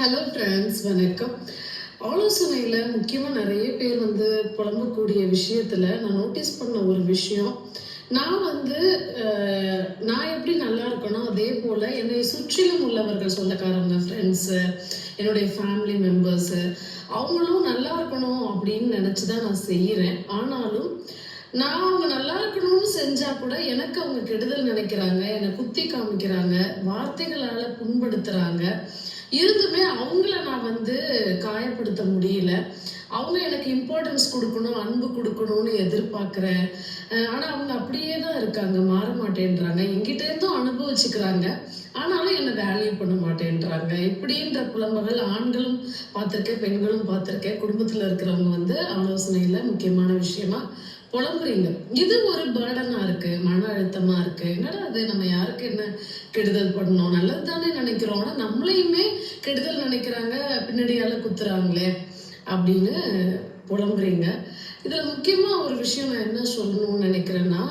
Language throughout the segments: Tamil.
ஹலோ ஃப்ரெண்ட்ஸ் வணக்கம். ஆலோசனையில் முக்கியமாக நிறைய பேர் வந்து புலம்பக்கூடிய விஷயத்தில் நான் நோட்டீஸ் பண்ண ஒரு விஷயம். நான் வந்து நான் எப்படி நல்லா இருக்கணும் அதே போல் என்னை சுற்றிலும் உள்ளவர்கள் சொந்தக்காரங்க ஃப்ரெண்ட்ஸு என்னுடைய ஃபேமிலி மெம்பர்ஸு அவங்களும் நல்லா இருக்கணும் அப்படின்னு நினச்சி தான் நான் செய்கிறேன் ஆனாலும் நான் அவங்க நல்லா இருக்கணும்னு செஞ்சா கூட எனக்கு அவங்க கெடுதல் நினைக்கிறாங்க என்னை குத்தி காமிக்கிறாங்க வார்த்தைகளால புண்படுத்துறாங்க. இருந்துமே அவங்கள நான் வந்து காயப்படுத்த முடியல. அவங்க எனக்கு இம்பார்ட்டன்ஸ் கொடுக்கணும் அன்பு கொடுக்கணும்னு எதிர்பார்க்குறேன் ஆனால் அவங்க அப்படியே தான் இருக்காங்க மாற மாட்டேன்றாங்க. எங்கிட்ட இருந்தும் அனுபவிச்சுக்கிறாங்க. ஆனாலும் என்னை வேல்யூ பண்ண மாட்டேன்றாங்க. இப்படின்ற புலம்புகள் ஆண்களும் பார்த்துருக்கேன் பெண்களும் பார்த்துருக்கேன். குடும்பத்தில் இருக்கிறவங்க வந்து ஆலோசனையில் முக்கியமான விஷயமா புலம்புறீங்க இது ஒரு பேர்டனா இருக்கு மன அழுத்தமா இருக்கு. என்னடா அது நம்ம யாருக்கு என்ன கெடுதல் பண்ணணும்? நல்லது தானே நினைக்கிறோம். ஆனா நம்மளையுமே கெடுதல் நினைக்கிறாங்க பின்னாடியால குத்துறாங்களே அப்படின்னு புலம்புறீங்க. இதுல முக்கியமா ஒரு விஷயம் நான் என்ன சொல்லணும்னு நினைக்கிறேன்னா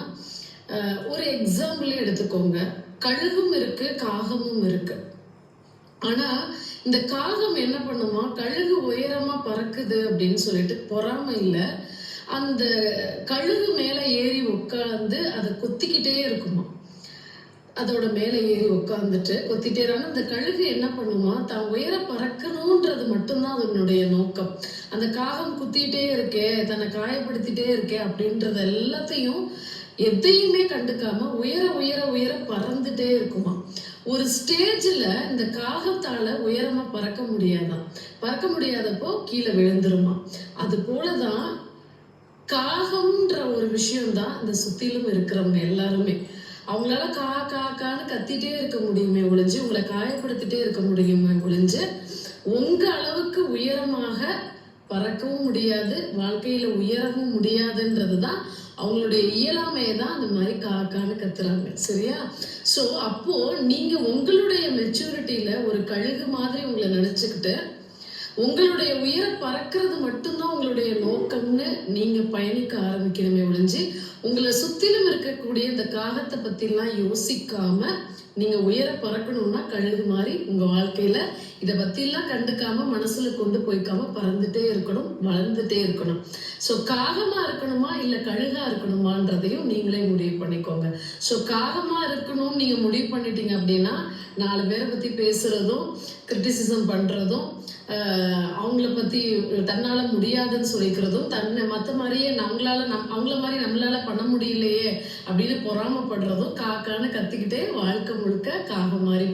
ஒரு எக்ஸாம்பிளே எடுத்துக்கோங்க. கழுகும் இருக்கு காகமும் இருக்கு. ஆனா இந்த காகம் என்ன பண்ணுமா? கழுகு உயரமா பறக்குது அப்படின்னு சொல்லிட்டு பொறாமை இல்லை. அந்த கழுகு மேலே ஏறி உட்காந்து அதை கொத்திக்கிட்டே இருக்குமா? அதோட மேலே ஏறி உட்காந்துட்டு கொத்திட்டே இருக்கு. அந்த கழுகு என்ன பண்ணுமா? தான் உயர பறக்கணுன்றது மட்டும்தான் அதனுடைய நோக்கம். அந்த காகம் குத்திட்டே இருக்கே தன்னை காயப்படுத்திட்டே இருக்கே அப்படின்றது எல்லாத்தையும் எதையுமே கண்டுக்காம உயர உயர உயர பறந்துட்டே இருக்குமா? ஒரு ஸ்டேஜில் இந்த காகத்தால உயரமா பறக்க முடியாதான் பறக்க முடியாதப்போ கீழே விழுந்துருமா? அது போலதான் காகம்ன்ற ஒரு விஷயம்தான் இந்த சுத்திலும் இருக்கிறவங்க எல்லாருமே. அவங்களால கா கா கான்னு கத்திட்டே இருக்க முடியுமே ஒழிஞ்சு உங்களை காயப்படுத்திட்டே இருக்க முடியுமே ஒழிஞ்சு உங்க அளவுக்கு உயரமாக பறக்கவும் முடியாது வாழ்க்கையில உயரவும் முடியாதுன்றது தான் அவங்களுடைய இயலாமையை தான் அந்த மாதிரி காக்கான்னு கத்துறாங்க. சரியா? ஸோ அப்போ நீங்க உங்களுடைய மெச்சூரிட்டியில ஒரு கழுகு மாதிரி உங்களை நினைச்சுக்கிட்டு உங்களுடைய உயர பறக்கிறது மட்டும்தான் உங்களுடைய நோக்கம்னு நீங்க பயணிக்க ஆரம்பிக்கணுமே ஒழிஞ்சு உங்களை சுத்திலும் இருக்கக்கூடிய இந்த காகத்தை பத்திலாம் யோசிக்காம நீங்க உயர பறக்கணும்னா கழுகு மாதிரி உங்க வாழ்க்கையில இதை பத்திலாம் கண்டுக்காம மனசுல கொண்டு போய்க்காம பறந்துட்டே இருக்கணும் வளர்ந்துட்டே இருக்கணும். ஸோ காகமா இருக்கணுமா இல்ல கழுகா இருக்கணுமான்றதையும் நீங்களே முடிவு பண்ணிக்கோங்க. ஸோ காகமா இருக்கணும்னு நீங்க முடிவு பண்ணிட்டீங்க அப்படின்னா நாலு பேரை பற்றி பேசுகிறதும் கிரிட்டிசிசம் பண்ணுறதும் அவங்கள பற்றி தன்னால் முடியாதுன்னு சொல்லிக்கிறதும் தன்னை மற்ற மாதிரியே நம்மளால நம் அவங்கள மாதிரி நம்மளால் பண்ண முடியலையே அப்படின்னு பொறாமப்படுறதும் காக்கான்னு கத்திக்கிட்டே வாழ்க்கை முழுக்க காக மாதிரி